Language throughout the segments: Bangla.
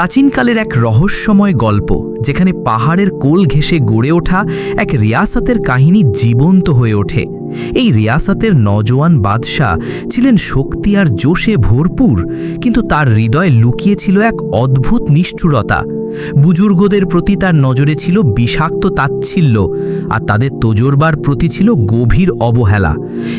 প্রাচীনকালের এক রহস্যময় গল্প, যেখানে পাহাড়ের কোল ঘেঁষে গড়ে ওঠা এক রিয়াসাতের কাহিনী জীবন্ত হয়ে ওঠে। এই রিয়াসাতের নজওয়ান বাদশাহ ছিলেন শক্তি আর জোশে ভরপুর, কিন্তু তার হৃদয়ে লুকিয়েছিল এক অদ্ভুত নিষ্ঠুরতা। বুজুর্গদের প্রতি তার নজরে ছিল বিষাক্ত তাচ্ছিল্য, আর তাদের তোজরবার প্রতি ছিল গভীর অবহেলা।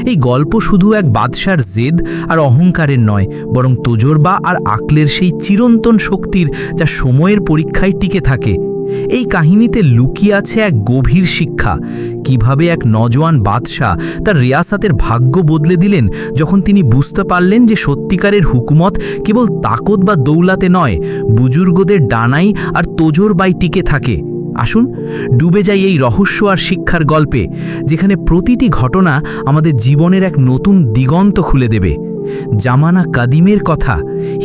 এই গল্প শুধু এক বাদশার জেদ আর অহংকারের নয়, বরং তোজরবা আর আকলের সেই চিরন্তন শক্তির যা সময়ের পরীক্ষায় টিকে থাকে। এই কাহিনীতে লুকিয়ে আছে এক গভীর শিক্ষা। কীভাবে এক নজওয়ান বাদশাহ তার রিয়াসাতের ভাগ্য বদলে দিলেন যখন তিনি বুঝতে পারলেন যে সত্যিকারের হুকুমত কেবল তাকত বা দৌলাতে নয়, বুজুর্গদের ডানাই আর তোজর বাই টিকে থাকে। আসুন, ডুবে যাই এই রহস্য আর শিক্ষার গল্পে, যেখানে প্রতিটি ঘটনা আমাদের জীবনের এক নতুন দিগন্ত খুলে দেবে। জামানা কাদিমের কথা।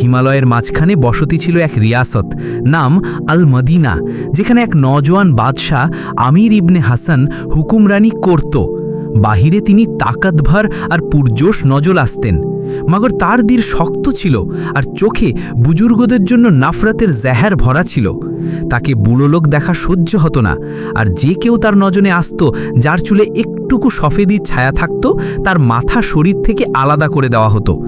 হিমালয়ের মাঝখানে বসতি ছিল এক রিয়াসত, নাম আল মদিনা যেখানে এক নজওয়ান বাদশাহ আমির ইবনে হাসান হুকুমরানি করত। বাহিরে তিনি তাকাতভার আর পুরজোশ নজল আসতেন। মগর তার দীর শক্ত ছিল আর চোখে বুজুর্গদের জন্য নাফরাতের জেহার ভরা ছিল। তাকে বুড়ো লোক দেখা সহ্য হতো না আর যে কেউ তার নজনে আসত, যার চুলে একটুকু সফেদির ছায়া থাকত, তার মাথা শরীর থেকে আলাদা করে দেওয়া হতো।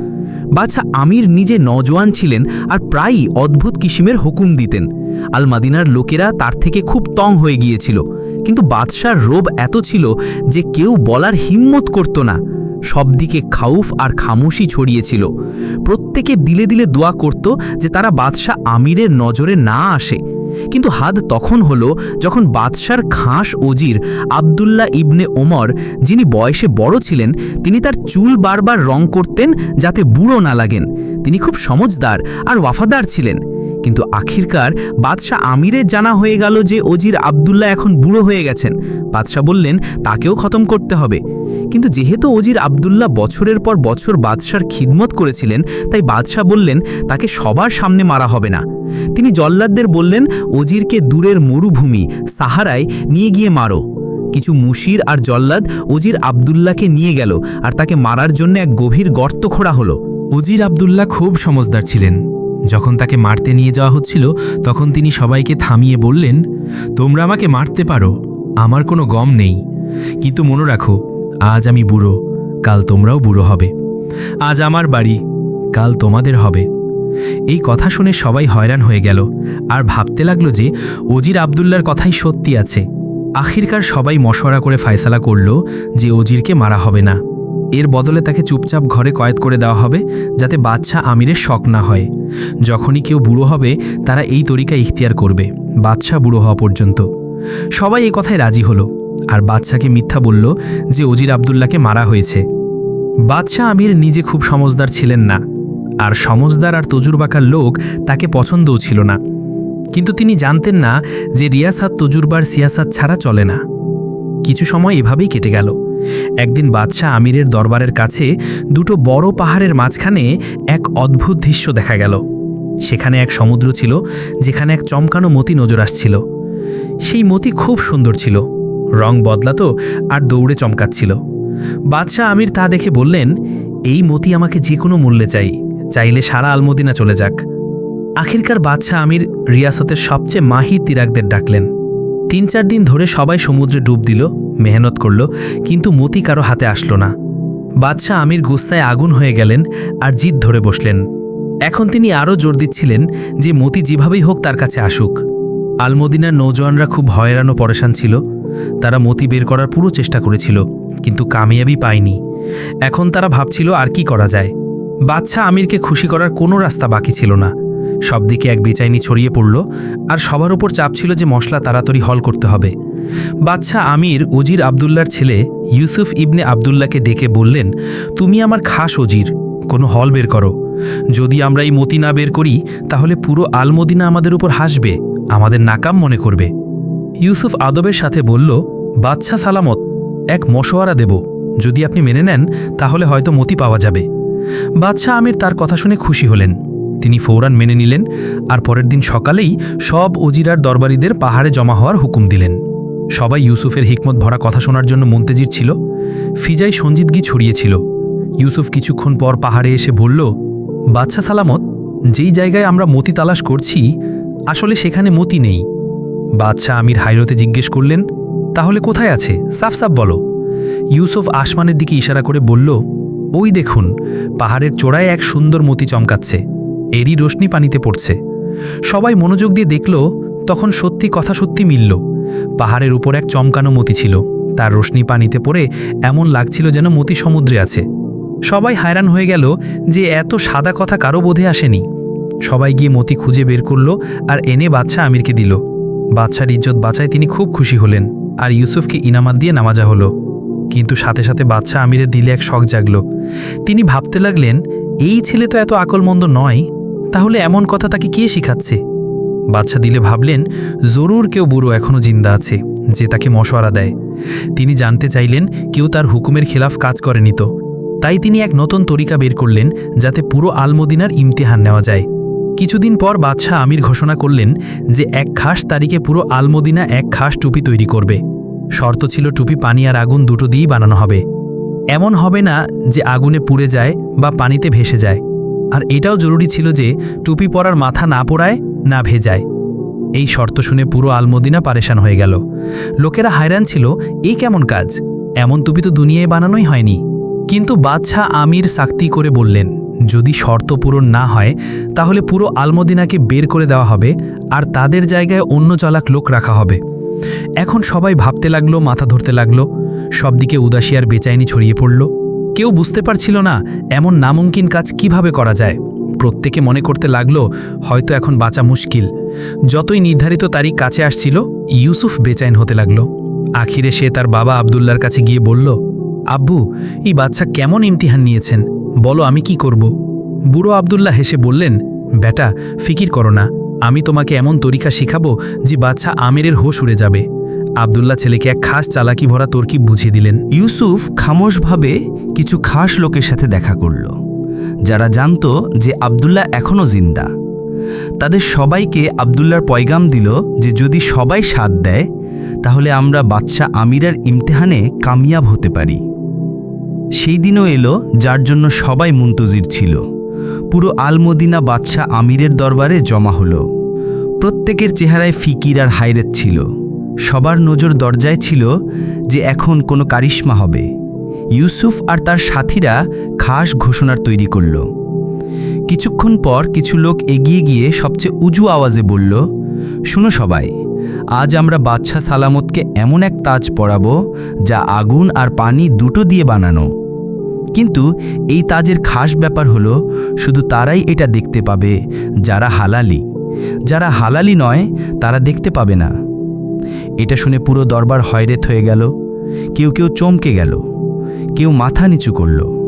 বাছা আমির নিজে নজওয়ান ছিলেন আর প্রায়ই অদ্ভুত কিসিমের হুকুম দিতেন। আল মাদিনার লোকেরা তার থেকে খুব তং হয়ে গিয়েছিল। কিন্তু বাদশার রোব এত ছিল যে কেউ বলার হিম্মত করত না। সবদিকে খাউফ আর খামোশি ছড়িয়েছিল। প্রত্যেকে দিলে দিলে দোয়া করত যে তারা বাদশাহ আমিরের নজরে না আসে। কিন্তু হাদ তখন হলো যখন বাদশার খাস ওজির আবদুল্লাহ ইবনে ওমর, যিনি বয়সে বড় ছিলেন, তিনি তার চুল বারবার রং করতেন যাতে বুড়ো না লাগেন। তিনি খুব সমজদার আর ওয়াফাদার ছিলেন। কিন্তু আখিরকার বাদশাহ আমিরের জানা হয়ে গেল যে অজির আবদুল্লাহ এখন বুড়ো হয়ে গেছেন। বাদশাহ বললেন, তাকেও খতম করতে হবে। কিন্তু যেহেতু অজির আবদুল্লাহ বছরের পর বছর বাদশার খিদমত করেছিলেন, তাই বাদশাহ বললেন, তাকে সবার সামনে মারা হবে না। তিনি জল্লাদদের বললেন ওজিরকে দূরের মরুভূমি, সাহারায় নিয়ে গিয়ে মারো। কিছু মুশির আর জল্লাদ ওজির আবদুল্লাহকে নিয়ে গেল, আর তাকে মারার জন্য এক গভীর গর্ত খোঁড়া হলো। উজির আবদুল্লাহ খুব সমজদার ছিলেন। যখন তাকে মারতে নিয়ে যাওয়া হচ্ছিল, তখন তিনি সবাইকে থামিয়ে বললেন, তোমরা আমাকে মারতে পারো, আমার কোনো গম নেই। কিন্তু মনে রাখো, আজ আমি বুড়ো, কাল তোমরাও বুড়ো হবে। আজ আমার বাড়ি, কাল তোমাদের হবে। এই কথা শুনে সবাই হয়রান হয়ে গেল, আর ভাবতে লাগল যে অজির আবদুল্লার কথাই সত্যি আছে। আখিরকার সবাই মশওয়ারা করে ফায়সালা করল যে অজিরকে মারা হবে না। এর বদলে তাকে চুপচাপ ঘরে কয়েদ করে দেওয়া হবে, যাতে বাচ্চা আমিরের শখ না হয়। যখনই কেউ বুড়ো হবে, তারা এই তরিকা ইখতিয়ার করবে বাচ্চা বুড়ো হওয়া পর্যন্ত। সবাই এই কথায় রাজি হলো, আর বাচ্চাকে মিথ্যা বলল যে অজির আবদুল্লাহকে মারা হয়েছে। বাদশাহ আমির নিজে খুব সমজদার ছিলেন না, আর সমজদার আর তজুরবাকার লোক তাকে পছন্দও ছিল না। কিন্তু তিনি জানতেন না যে রিয়াসাত, তজুরবার সিয়াসাত ছাড়া চলে না। কিছু সময় এভাবেই কেটে গেল। একদিন বাদশাহ আমিরের দরবারের কাছে দুটো বড় পাহাড়ের মাঝখানে এক অদ্ভুত দৃশ্য দেখা গেল। সেখানে এক সমুদ্র ছিল, যেখানে এক চমকানো মতি নজর আসছিল। সেই মতি খুব সুন্দর ছিল, রং বদলাতো আর দৌড়ে চমকাচ্ছিল। বাদশাহ আমির তা দেখে বললেন, এই মতি আমাকে যে কোনো মূল্যে চাই, চাইলে সারা আলমদিনা চলে যাক। আখিরকার বাদশাহ আমির রিয়াসতের সবচেয়ে মাহির তিরাকদের ডাকলেন। তিন চার দিন ধরে সবাই সমুদ্রে ডুব দিল, মেহনত করল, কিন্তু মতি কারও হাতে আসলো না। বাদশাহ আমির গুস্সায় আগুন হয়ে গেলেন আর জিদ ধরে বসলেন। এখন তিনি আরও জোর দিচ্ছিলেন যে মতি যেভাবেই হোক তার কাছে আসুক। আলমদিনার নৌজওয়ানরা খুব হয়রান পরেশান ছিল। তারা মতি বের করার পুরো চেষ্টা করেছিল, কিন্তু কামিয়াবি পায়নি। এখন তারা ভাবছিল আর কি করা যায়। বাচ্চা আমিরকে খুশি করার কোনো রাস্তা বাকি ছিল না। সবদিকে এক বেচাইনি ছড়িয়ে পড়ল, আর সবার ওপর চাপ ছিল যে মশলা তাড়াতাড়ি হল করতে হবে। বাচ্চা আমির উজির আবদুল্লার ছেলে ইউসুফ ইবনে আবদুল্লাকে ডেকে বললেন, তুমি আমার খাস অজির কোনো হল বের করো। যদি আমরা এই মতি না বের করি, তাহলে পুরো আলমদিনা আমাদের উপর হাসবে, আমাদের নাকাম মনে করবে। ইউসুফ আদবের সাথে বলল বাচ্চা সালামত, এক মশওয়ারা দেব। যদি আপনি মেনে নেন, তাহলে হয়তো মতি পাওয়া যাবে। বাদশাহ আমির তার কথা শুনে খুশি হলেন। তিনি ফৌরান মেনে নিলেন আর পরের দিন সকালেই সব ওজিরার দরবারিদের পাহাড়ে জমা হওয়ার হুকুম দিলেন। সবাই ইউসুফের হিকমত ভরা কথা শোনার জন্য মন্তেজির ছিল। ফিজাই সঞ্জিদগি ছড়িয়েছিল। ইউসুফ কিছুক্ষণ পর পাহাড়ে এসে বলল বাচ্চা সালামত, যেই জায়গায় আমরা মতি তালাশ করছি, আসলে সেখানে মতি নেই। বাদশাহ আমির হাইরতে জিজ্ঞেস করলেন, তাহলে কোথায় আছে? সাফ সাফ বলো। ইউসুফ আসমানের দিকে ইশারা করে বলল, ওই দেখুন, পাহাড়ের চোড়ায় এক সুন্দর মতি চমকাচ্ছে। এরই রোশনি পানিতে পড়ছে। সবাই মনোযোগ দিয়ে দেখল, তখন সত্যি কথা সত্যি মিলল। পাহাড়ের উপর এক চমকানো মতি ছিল। তার রোশনি পানিতে পড়ে এমন লাগছিল যেন মতি সমুদ্রে আছে। সবাই হায়রান হয়ে গেল যে এত সাদা কথা কারও বোধে আসেনি। সবাই গিয়ে মতি খুঁজে বের করল আর এনে বাদশাহ আমিরকে দিল। বাদশার ইজ্জত বাঁচায় তিনি খুব খুশি হলেন আর ইউসুফকে ইনামাত দিয়ে নামাজা হলো। কিন্তু সাথে সাথে বাদশাহ আমিরের দিলে এক শখ জাগল। তিনি ভাবতে লাগলেন, এই ছেলে তো এত আকলমন্দ নয়। তাহলে এমন কথা তাকে কে শিখাচ্ছে? বাচ্চা দিলে ভাবলেন, জরুর কেউ বুড়ো এখনও জিন্দা আছে, যে তাকে মশওয়ারা দেয়। তিনি জানতে চাইলেন, কেউ তার হুকুমের খেলাফ কাজ করেনি তো। তাই তিনি এক নতুন তরিকা বের করলেন, যাতে পুরো আলমদিনার ইমতিহান নেওয়া যায়। কিছুদিন পর বাদশাহ আমির ঘোষণা করলেন যে এক খাস তারিখে পুরো আলমদিনা এক খাস টুপি তৈরি করবে। শর্ত ছিল টুপি, পানি আর আগুন দুটো দিয়েই বানানো হবে। এমন হবে না যে আগুনে পুড়ে যায় বা পানিতে ভেসে যায়। আর এটাও জরুরি ছিল যে টুপি পরার মাথা না পোড়ায়, না ভেজায়। এই শর্ত শুনে পুরো আলমদিনা পারেশান হয়ে গেল। লোকেরা হায়রান ছিল, এই কেমন কাজ? এমন টুপি তো দুনিয়ায় বানানোই হয়নি। কিন্তু বাদশাহ আমির সাক্তি করে বললেন, যদি শর্ত পূরণ না হয়, তাহলে পুরো আলমদিনাকে বের করে দেওয়া হবে আর তাদের জায়গায় অন্য চলাক লোক রাখা হবে। এখন সবাই ভাবতে লাগল, মাথা ধরতে লাগল। সবদিকে উদাসী আর বেচাইনি ছড়িয়ে পড়ল। কেউ বুঝতে পারছিল না এমন নামুমকিন কাজ কীভাবে করা যায়। প্রত্যেকে মনে করতে লাগল, হয়তো এখন বাঁচা মুশকিল। যতই নির্ধারিত তারিখ কাছে আসছিল, ইউসুফ বেচাইন হতে লাগল। আখিরে সে তার বাবা আবদুল্লার কাছে গিয়ে বলল, আব্বু, এই বাচ্চা কেমন ইমতিহান নিয়েছেন? বলো আমি কি করব? বুড়ো আবদুল্লাহ হেসে বললেন, বেটা, ফিকির করো না। আমি তোমাকে এমন তরিকা শিখাবো যে বাচ্চা আমেরের হোশ উড়ে যাবে। আবদুল্লাহ ছেলেকে এক খাস চালাকি ভরা তরকিব বুঝিয়ে দিলেন। ইউসুফ খামোশভাবে কিছু খাস লোকের সাথে দেখা করল। যারা জানত যে আবদুল্লাহ এখনও জিন্দা। তাদের সবাইকে আবদুল্লার পয়গাম দিল যে যদি সবাই সাথ দেয়, তাহলে আমরা বাদশাহ আমিরার ইমতেহানে কামিয়াব হতে পারি। সেই দিনও এলো যার জন্য সবাই মুন্তজির ছিল। পুরো আলমদিনা বাদশাহ আমিরের দরবারে জমা হলো। প্রত্যেকের চেহারায় ফিকির আর হাইরেত ছিল। সবার নজর দরজায় ছিল যে এখন কোনো কারিশ্মা হবে। ইউসুফ আর তার সাথীরা খাস ঘোষণার তৈরি করল। কিছুক্ষণ পর কিছু লোক এগিয়ে গিয়ে সবচেয়ে উঁচু আওয়াজে বলল, শুনো সবাই, আজ আমরা বাদশাহ সালামতকে এমন এক তাজ পরাবো যা আগুন আর পানি দুটো দিয়ে বানানো। কিন্তু এই তাজের খাস ব্যাপার হলো, শুধু তারাই এটা দেখতে পাবে যারা হালালি। যারা হালালি নয়, তারা দেখতে পাবে না। এটা শুনে পুরো দরবার হয়রেত হয়ে গেল। কেউ কেউ চমকে গেল। কেউ মাথা নিচু করল।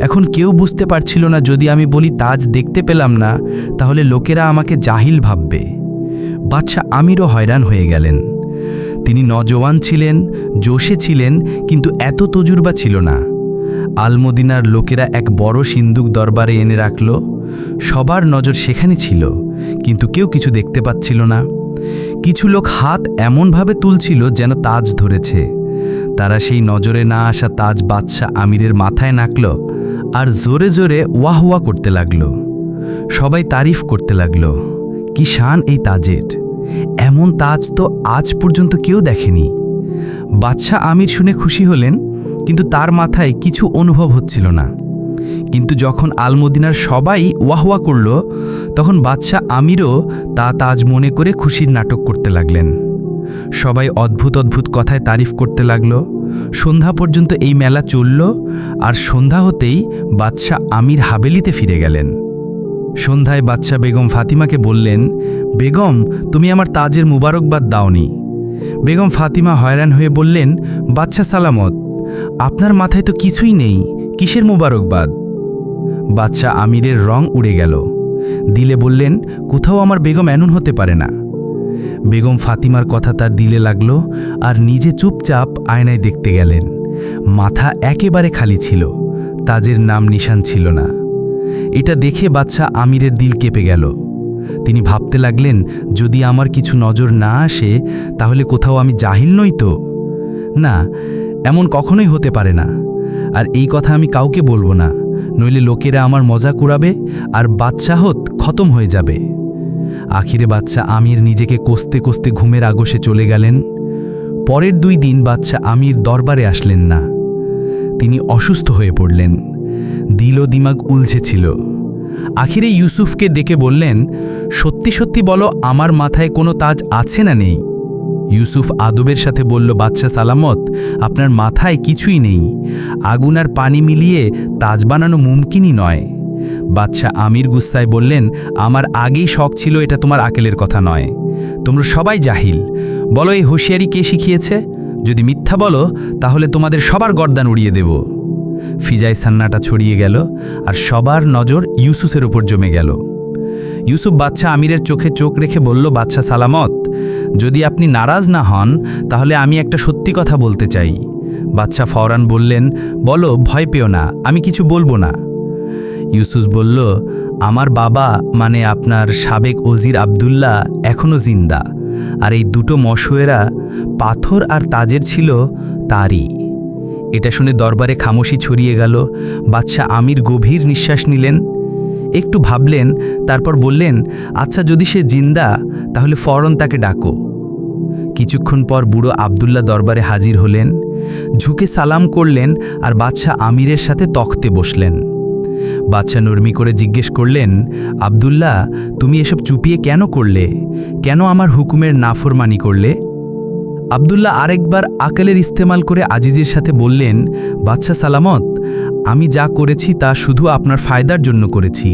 এখন কেউ বুঝতে পারছিল না, যদি আমি বলি তাজ দেখতে পেলাম না, তাহলে লোকেরা আমাকে জাহিল ভাববে। বাচ্চা আমিরও হয়রান হয়ে গেলেন। তিনি নজওয়ান ছিলেন, জোশে ছিলেন, কিন্তু এত তজুরবা ছিল না। আলমদিনার লোকেরা এক বড় সিন্দুক দরবারে এনে রাখল। সবার নজর সেখানে ছিল, কিন্তু কেউ কিছু দেখতে পাচ্ছিল না। কিছু লোক হাত এমনভাবে তুলছিল যেন তাজ ধরেছে। তারা সেই নজরে না আসা তাজ বাদশাহ আমিরের মাথায় নাকল আর জোরে জোরে ওয়াহ ওয়া করতে লাগল। সবাই তারিফ করতে লাগল, কি শান এই তাজের। এমন তাজ তো আজ পর্যন্ত কেউ দেখেনি। বাদশাহ আমির শুনে খুশি হলেন, কিন্তু তার মাথায় কিছু অনুভব হচ্ছিল না। কিন্তু যখন আলমদিনার সবাই ওয়াহওয়া করল, তখন বাদশাহ আমিরও তা তাজ মনে করে খুশির নাটক করতে লাগলেন। সবাই অদ্ভুত অদ্ভুত কথায় তারিফ করতে লাগল। সন্ধ্যা পর্যন্ত এই মেলা চলল আর সন্ধ্যা হতেই বাদশাহ আমির হাবেলিতে ফিরে গেলেন। সন্ধ্যায় বাদশাহ বেগম ফাতিমাকে বললেন, বেগম, তুমি আমার তাজের মুবারকবাদ দাওনি। বেগম ফাতিমা হয়রান হয়ে বললেন, বাদশাহ সালামত, আপনার মাথায় তো কিছুই নেই। কিসের মুবারকবাদ? বাচ্চা আমিরের রং উড়ে গেল। দিলে বললেন, কোথাও আমার বেগম এমন হতে পারে না। বেগম ফাতিমার কথা তার দিলে লাগল আর নিজে চুপচাপ আয়নায় দেখতে গেলেন। মাথা একেবারে খালি ছিল, তাজের নাম নিশান ছিল না। এটা দেখে বাচ্চা আমিরের দিল কেঁপে গেল। তিনি ভাবতে লাগলেন, যদি আমার কিছু নজর না আসে, তাহলে কোথাও আমি জাহিল নই তো? না, এমন কখনোই হতে পারে না। আর এই কথা আমি কাউকে বলব না। নইলে লোকেরা আমার মজা কুড়াবে আর বাদশাহত খতম হয়ে যাবে। আখিরে বাচ্চা আমির নিজেকে কষতে কষতে ঘুমের আগসে চলে গেলেন। পরের দুই দিন বাচ্চা আমির দরবারে আসলেন না। তিনি অসুস্থ হয়ে পড়লেন। দিল দিমাগ উলঝেছিল আখিরে ইউসুফকে ডেকে বললেন, সত্যি সত্যি বলো, আমার মাথায় কোনো তাজ আছে না নেই? ইউসুফ আদবের সাথে বলল বাচ্চা সালামত, আপনার মাথায় কিছুই নেই। আগুন আর পানি মিলিয়ে তাজ বানানো মুমকিনই নয়। বাচ্চা আমির গুস্সায় বললেন, আমার আগেই শখ ছিল এটা তোমার আকেলের কথা নয়। তোমরা সবাই জাহিল। বলো, এই হুঁশিয়ারি কে শিখিয়েছে? যদি মিথ্যা বলো, তাহলে তোমাদের সবার গর্দান উড়িয়ে দেব। ফিজাই সান্নাটা ছড়িয়ে গেল আর সবার নজর ইউসুফের ওপর জমে গেল। ইউসুফ বাচ্চা আমিরের চোখে চোখ রেখে বলল বাচ্চা সালামত, যদি আপনি নারাজ না হন, তাহলে আমি একটা সত্যি কথা বলতে চাই। বাচ্চা ফওরান বললেন, বলো, ভয় পেও না, আমি কিছু বলব না। ইউসুস বলল, আমার বাবা মানে আপনার সাবেক ওজির আবদুল্লাহ এখনও জিন্দা, আর এই দুটো মশয়েরা পাথর আর তাজের ছিল তারই। এটা শুনে দরবারে খামোশি ছড়িয়ে গেল। বাদশা আমির গভীর নিঃশ্বাস নিলেন। একটু ভাবলেন, তারপর বললেন আচ্ছা যদি সে জিন্দা, তাহলে ফরন তাকে ডাকো। কিছুক্ষণ পর বুড়ো আবদুল্লাহ দরবারে হাজির হলেন, ঝুঁকে সালাম করলেন আর বাদশাহ আমিরের সাথে তখতে বসলেন। বাদশাহ নরমি করে জিজ্ঞেস করলেন, আবদুল্লাহ, তুমি এসব চুপিয়ে কেন করলে? কেন আমার হুকুমের নাফরমানি করলে? আবদুল্লাহ আরেকবার আকেলের ইস্তেমাল করে আজিজের সাথে বললেন, বাদশাহ সালামত আমি যা করেছি তা শুধু আপনার ফায়দার জন্য করেছি।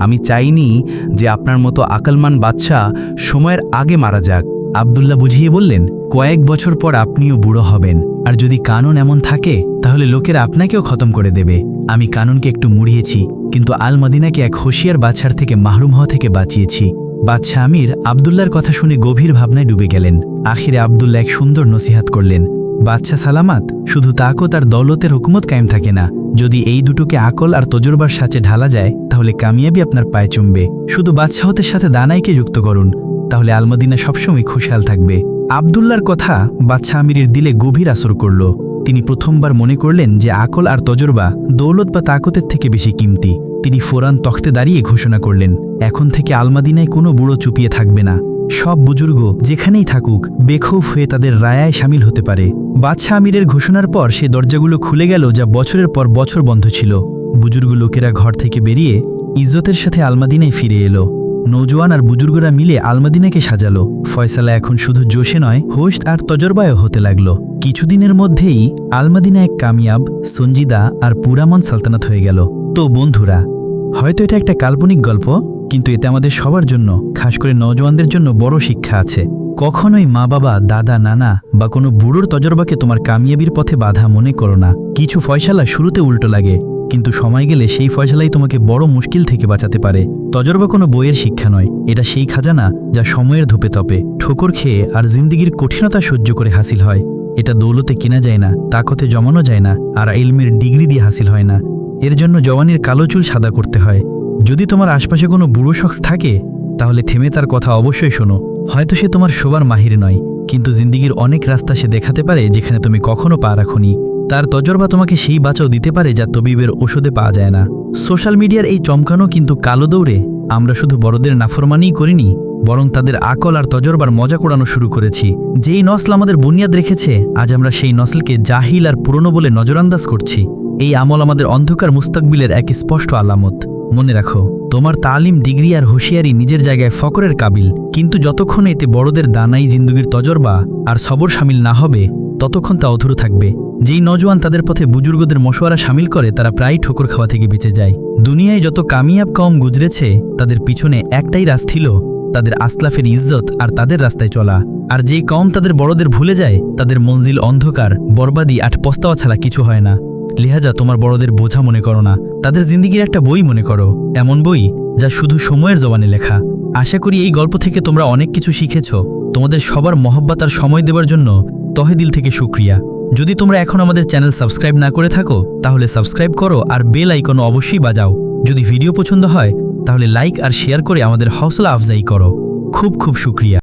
আমি চাইনি যে আপনার মতো আকলমান বাদশাহ সময়ের আগে মারা যাক। আবদুল্লাহ বুঝিয়ে বললেন, কয়েক বছর পর আপনিও বুড়ো হবেন। আর যদি কানুন এমন থাকে, তাহলে লোকেরা আপনাকেও খতম করে দেবে। আমি কানুনকে একটু মুড়িয়েছি, কিন্তু আল মদিনাকে এক হুঁশিয়ার বাছার থেকে মাহরুম হওয়া থেকে বাঁচিয়েছি। বাদশাহ আমির আবদুল্লার কথা শুনে গভীর ভাবনায় ডুবে গেলেন। আখিরে আবদুল্লাহ এক সুন্দর নসিহাত করলেন। বাদশাহ সালামাত, শুধু তাকো তার দৌলতের হুকুমত কায়েম থাকে না। যদি এই দুটোকে আকল আর তজরবার সাথে ঢালা যায়, তাহলে কামিয়াবি আপনার পায়ে চুমবে। শুধু বাদশাহ হতে সাথে দানাইকে যুক্ত করুন, তাহলে আলমদিনা সবসময় খুশহাল থাকবে। আবদুল্লার কথা বাচ্চা আমিরের দিলে গভীর আসর করল। তিনি প্রথমবার মনে করলেন যে আকল আর তজরবা দৌলত বা তাকতের থেকে বেশি কিমতি। তিনি ফোরান তখতে দাঁড়িয়ে ঘোষণা করলেন, এখন থেকে আলমাদিনায় কোনো বুড়ো চুপিয়ে থাকবে না। সব বুজুর্গ যেখানেই থাকুক, বেখৌফ হয়ে তাদের রায়ায় সামিল হতে পারে। বাদশাহ আমিরের ঘোষণার পর সে দরজাগুলো খুলে গেল যা বছরের পর বছর বন্ধ ছিল। বুজুর্গ লোকেরা ঘর থেকে বেরিয়ে ইজ্জতের সাথে আলমাদিনায় ফিরে এলো। নৌজওয়ান আর বুজুর্গরা মিলে আলমাদিনাকে সাজালো। ফয়সালা এখন শুধু জোশে নয় হোস্ট আর তজরবায়ও হতে লাগল। কিছুদিনের মধ্যেই আলমাদিনা এক কামিয়াব, সঞ্জিদা আর পুরামন সালতানাত হয়ে গেল। তো বন্ধুরা, হয়তো এটা একটা কাল্পনিক গল্প? কিন্তু এতে আমাদের সবার জন্য, খাস করে নজওয়ানদের জন্য বড় শিক্ষা আছে। কখনোই মা বাবা, দাদা, নানা বা কোনো বুড়োর তজরবাকে তোমার কামিয়াবির পথে বাধা মনে করো না। কিছু ফয়সালা শুরুতে উল্টো লাগে, কিন্তু সময় গেলে সেই ফয়সালাই তোমাকে বড় মুশকিল থেকে বাঁচাতে পারে। তজরবা কোনো বইয়ের শিক্ষা নয়, এটা সেই খাজানা যা সময়ের ধূপে তপে, ঠোকর খেয়ে আর জিন্দিগির কঠিনতা সহ্য করে হাসিল হয়। এটা দৌলতে কেনা যায় না, তাকতে জমানো যায় না, আর ইলমের ডিগ্রি দিয়ে হাসিল হয় না। এর জন্য জওয়ানির কালো চুল সাদা করতে হয়। যদি তোমার আশপাশে কোনো বুড়ো শখ থাকে, তাহলে থেমে তার কথা অবশ্যই শোনো। হয়তো সে তোমার শোবার মাহির নয়, কিন্তু জিন্দিগির অনেক রাস্তা সে দেখাতে পারে যেখানে তুমি কখনো পা রাখনি। তার তজরবা তোমাকে সেই বাঁচাও দিতে পারে যা তবিবের ওষুধে পাওয়া যায় না। সোশ্যাল মিডিয়ার এই চমকানো কিন্তু কালো দৌড়ে আমরা শুধু বড়দের নাফরমানিই করিনি, বরং তাদের আকল আর তজরবার মজা কোড়ানো শুরু করেছি। যেই নসল আমাদের বুনিয়াদ রেখেছে, আজ আমরা সেই নসলকে জাহিল আর পুরনো বলে নজরান্দাজ করছি। এই আমল আমাদের অন্ধকার মুস্তাকবিলের এক স্পষ্ট আলামত। মনে রাখো, তোমার তালিম, ডিগ্রি আর হুঁশিয়ারি নিজের জায়গায় ফকরের কাবিল। কিন্তু যতক্ষণ এতে বড়দের দানাই জিন্দুগির তজরবা আর সবর সামিল না হবে, ততক্ষণ তা অধুরো থাকবে। যেই নজওয়ান তাদের পথে বুজুর্গদের মশওয়ারা সামিল করে, তারা প্রায় ঠোকর খাওয়া থেকে বেঁচে যায়। দুনিয়ায় যত কামিয়াব কম গুজরেছে, তাদের পিছনে একটাই রাস ছিল, তাদের আসলাফের ইজ্জত আর তাদের রাস্তায় চলা। আর যেই কম তাদের বড়দের ভুলে যায়, তাদের মঞ্জিল অন্ধকার, বরবাদি আট পস্তাওয়া ছাড়া কিছু হয় না। লিহাজা, তোমার বড়দের বোঝা মনে করো না। তাদের জিন্দিগির একটা বই মনে করো। এমন বই যা শুধু সময়ের জবানে লেখা। আশা করি এই গল্প থেকে তোমরা অনেক কিছু শিখেছ। তোমাদের সবার মহব্বত আর সময় দেবার জন্য তহে দিল থেকে শুক্রিয়া যদি তোমরা এখন আমাদের চ্যানেল সাবস্ক্রাইব না করে থাকো, তাহলে সাবস্ক্রাইব করো আর বেল আইকন অবশ্যই বাজাও। যদি ভিডিও পছন্দ হয়, তাহলে লাইক আর শেয়ার করে আমাদের হৌসলা আফজাই করো। খুব খুব শুক্রিয়া